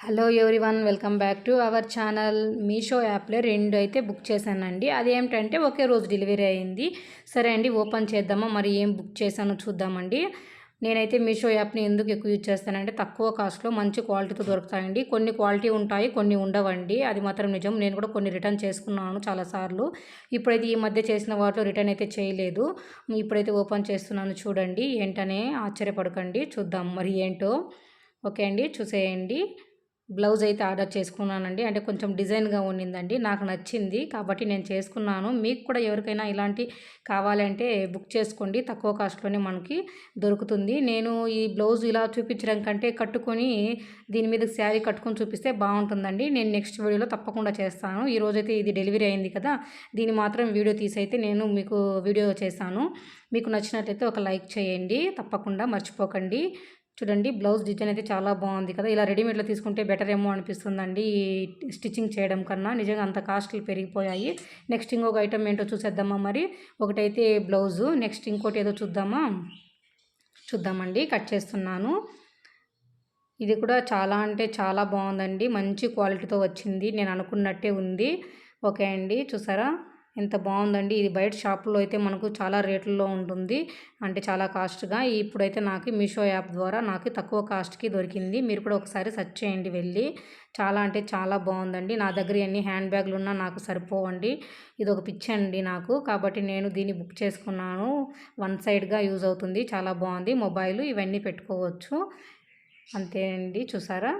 Hello one welcome back to our channel Meesho యాప్లో రెండు అయితే బుక్ చేశానండి అదేమిటంటే ఒకే రోజు డెలివరీ అయింది సరే అండి ఓపెన్ చేద్దామా మరి ఏం బుక్ చేశానో చూద్దామండి నేనైతే మీషో యాప్ని ఎందుకు ఎక్కువ యూజ్ చేస్తానంటే తక్కువ కాస్ట్లో మంచి క్వాలిటీతో దొరుకుతాయండి కొన్ని క్వాలిటీ ఉంటాయి కొన్ని ఉండవండి అది మాత్రం నిజం నేను కూడా కొన్ని రిటర్న్ చేసుకున్నాను చాలాసార్లు ఇప్పుడైతే ఈ మధ్య చేసిన వాటిలో రిటర్న్ అయితే చేయలేదు ఇప్పుడైతే ఓపెన్ చేస్తున్నాను చూడండి ఏంటనే ఆశ్చర్యపడకండి చూద్దాం మరి ఏంటో ఓకే అండి చూసేయండి బ్లౌజ్ అయితే ఆర్డర్ చేసుకున్నానండి. అంటే కొంచెం డిజైన్గా ఉండిందండి నాకు నచ్చింది. కాబట్టి నేను చేసుకున్నాను. మీకు కూడా ఎవరికైనా ఇలాంటి కావాలంటే బుక్ చేసుకోండి. తక్కువ కాస్ట్లోనే మనకి దొరుకుతుంది. నేను ఈ బ్లౌజ్ ఇలా చూపించడం కంటే కట్టుకొని దీని మీద శారీ కట్టుకొని చూపిస్తే బాగుంటుందండి. నేను నెక్స్ట్ వీడియోలో తప్పకుండా చేస్తాను. ఈరోజైతే ఇది డెలివరీ అయింది కదా. దీన్ని మాత్రం వీడియో తీసైతే నేను మీకు వీడియో చేశాను మీకు నచ్చినట్లయితే ఒక లైక్ చేయండి. తప్పకుండా మర్చిపోకండి. చూడండి బ్లౌజ్ డిజైన్ అయితే చాలా బాగుంది కదా. ఇలా రెడీమేడ్లో తీసుకుంటే బెటర్ ఏమో అనిపిస్తుందండి స్టిచ్చింగ్ చేయడం కన్నా. నిజంగా అంత కాస్ట్లు పెరిగిపోయాయి. నెక్స్ట్ ఇంకొక ఐటమ్ ఏంటో చూసేద్దామా మరి. ఒకటైతే బ్లౌజు. నెక్స్ట్ ఇంకోటి ఏదో చూద్దామా? చూద్దామండి. కట్ చేస్తున్నాను. ఇది కూడా చాలా అంటే చాలా బాగుందండి. మంచి క్వాలిటీతో వచ్చింది. నేను అనుకున్నట్టే ఉంది. ఓకే అండి. చూసారా? ఎంత బాగుందండి. ఇది బయట షాపులో అయితే మనకు చాలా రేట్లలో ఉంటుంది. అంటే చాలా కాస్ట్గా. ఇప్పుడైతే నాకు మీషో యాప్ ద్వారా నాకు తక్కువ కాస్ట్కి దొరికింది. మీరు కూడా ఒకసారి సెర్చ్ చేయండి వెళ్ళి. చాలా అంటే చాలా బాగుందండి. నా దగ్గర ఎన్ని హ్యాండ్ బ్యాగ్లు ఉన్నా నాకు సరిపోవండి. ఇది ఒక పిచ్చి అండి నాకు. కాబట్టి నేను దీన్ని బుక్ చేసుకున్నాను. వన్ సైడ్గా యూజ్ అవుతుంది. చాలా బాగుంది. మొబైల్ ఇవన్నీ పెట్టుకోవచ్చు. అంతే అండి. చూసారా?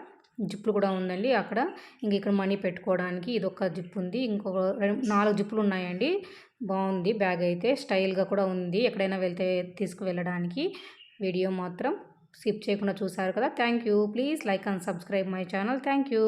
జిప్పులు కూడా ఉందండి అక్కడ. ఇంక ఇక్కడ మనీ పెట్టుకోవడానికి ఇది ఒక జిప్ ఉంది ఇంకొక నాలుగు జిప్పులు ఉన్నాయండి. బాగుంది బ్యాగ్ అయితే. స్టైల్గా కూడా ఉంది. ఎక్కడైనా వెళ్తే తీసుకువెళ్ళడానికి. వీడియో మాత్రం స్కిప్ చేయకుండా చూసారు కదా. Thank you. Please like and subscribe my channel. Thank you.